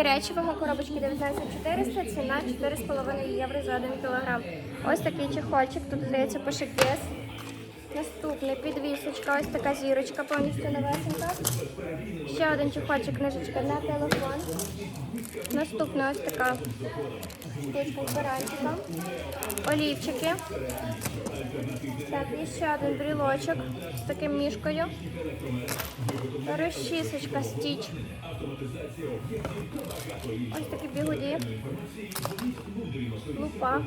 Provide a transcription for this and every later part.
Речі, вага коробочки 19400, ціна 4,5 євро за 1 кг. Ось такий чехольчик, тут здається пише ГЕС. Наступний підвісочка, ось така зірочка, повністю новесенька. Ще один чехольчик, книжечка на телефон. Наступна ось така з. Олівчики. Так, і ще один брілочок з таким мішкою. Розчісочка стіч. Ось такі білоді. Лупа.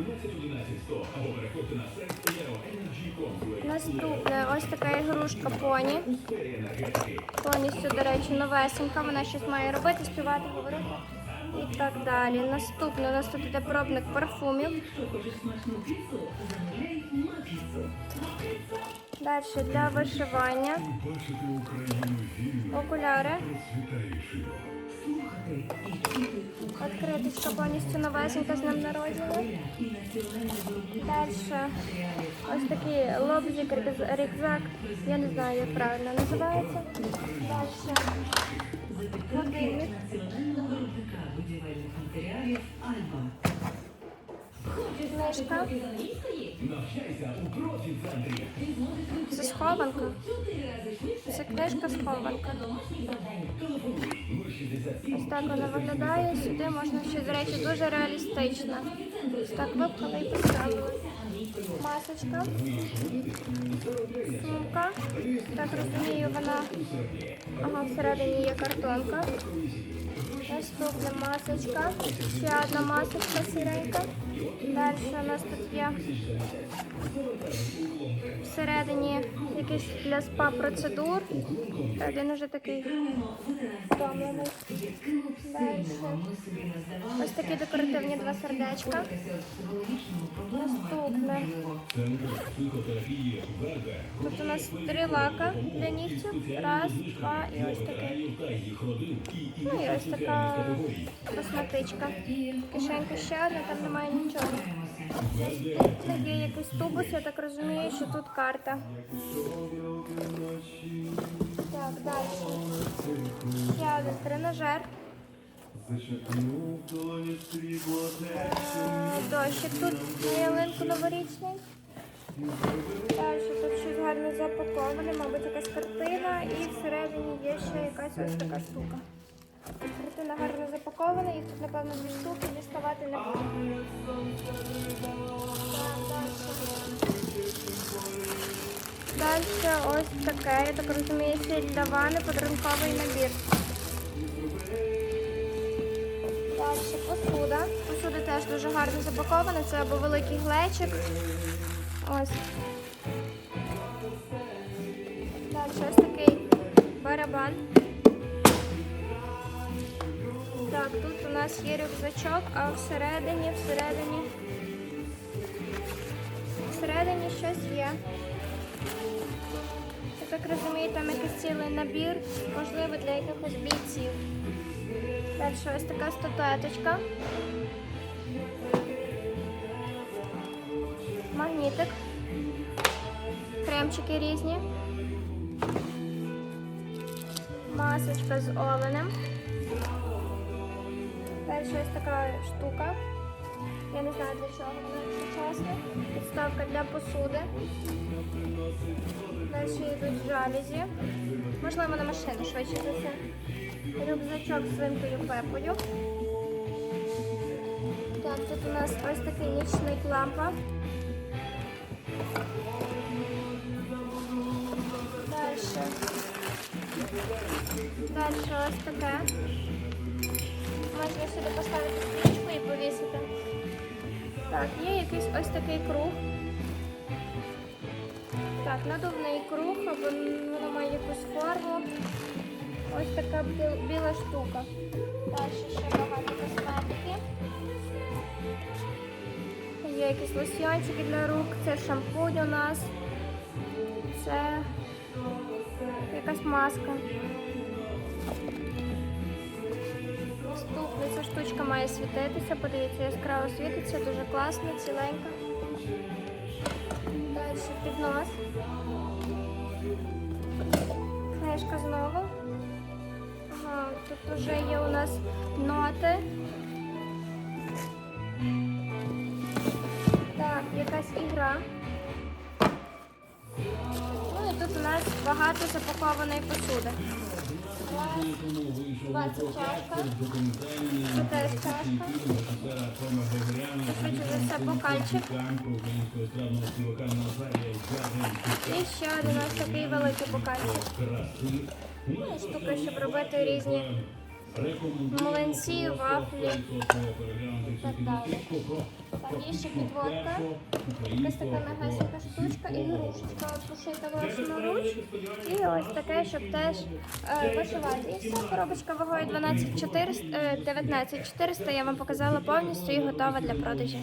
Наступне ось така ігрушка поні. Повністю, до речі, новесенька. Вона щось має робити, співати, говорити і так далі. Наступне у нас тут іде пробник парфумів. Далі для вишивання. Окуляри. Відкриточка повністю новесенька з ним народження. Далі ось такий лобзик, рюкзак. Я не знаю, як правильно називається. Далі годинник. Книжка. Це схованка. Це книжка схованка. Ось так вона виглядає. Сюди можна ще, до речі, дуже реалістично. Ось так випхали і поставили. Масочка. Сумка. Так розумію, вона ага, всередині є картонка. Наступна масочка. Ще одна масочка сіренька. Далі у нас тут є всередині якийсь для спа процедур. Він уже такий втомлений. Ось такі декоративні два сердечка. Наступне. Тут у нас три лака для нігтів. Раз, два і ось такий. Ну і ось така косметичка. Кишенька ще одна, там немає нічого. Тут є якийсь тубус, я так розумію, що тут карта. Так, далі. Ще один тренажер. Е, Дощик тут ялинку новорічний. Далі тут щось гарно запаковане, мабуть, якась картина і всередині є ще якась ось така штука. Картина гарно запакована, їх тут, напевно, дві штуки, діставати не буду. Далі ось таке, я так розумію, це для вани подарунковий набір. Далі посуда. Посуда теж дуже гарно запакована. Це або великий глечик. Ось. Далі ось такий барабан. Так, тут у нас є рюкзачок, а всередині, всередині, всередині щось є. Я так розумію, там якийсь цілий набір, можливо, для якихось бійців. Далі ось така статуеточка. Магнітик. Кремчики різні. Масочка з оленем. Далі ось така штука. Я не знаю для чого вона чесно. Підставка для посуди. Далі йдуть жалюзі. Можливо, на машину швидше за все. Рюкзачок з свинкою пепою. Так, тут у нас ось такий нічний лампа. Далі. Далі ось таке. Можна сюди поставити стрічку і повісити. Так, є якийсь ось такий круг. Так, надувний круг, воно має якусь форму. Ось така біла штука. Далі ще багато косметики. Є якісь лосьйончики для рук, це шампунь у нас. Це якась маска. Ця штучка має світитися. Подивіться, яскраво світиться, дуже класно, ціленька. Далі піднос. Книжка знову. Ага, Тут вже є у нас ноти. Так, якась ігра. Ну і тут у нас багато запакованої посуди. І ще один ось такий великий бокальчик. Штука, щоб робити різні млинці, вафлі і так далі. Ще підводка. Якась така мегасенька штучка і грушечка власну власноруч. І ось таке, щоб теж е, вишивати. І все, коробочка вагою 12 400, е, 19 400 я вам показала повністю і готова для продажу.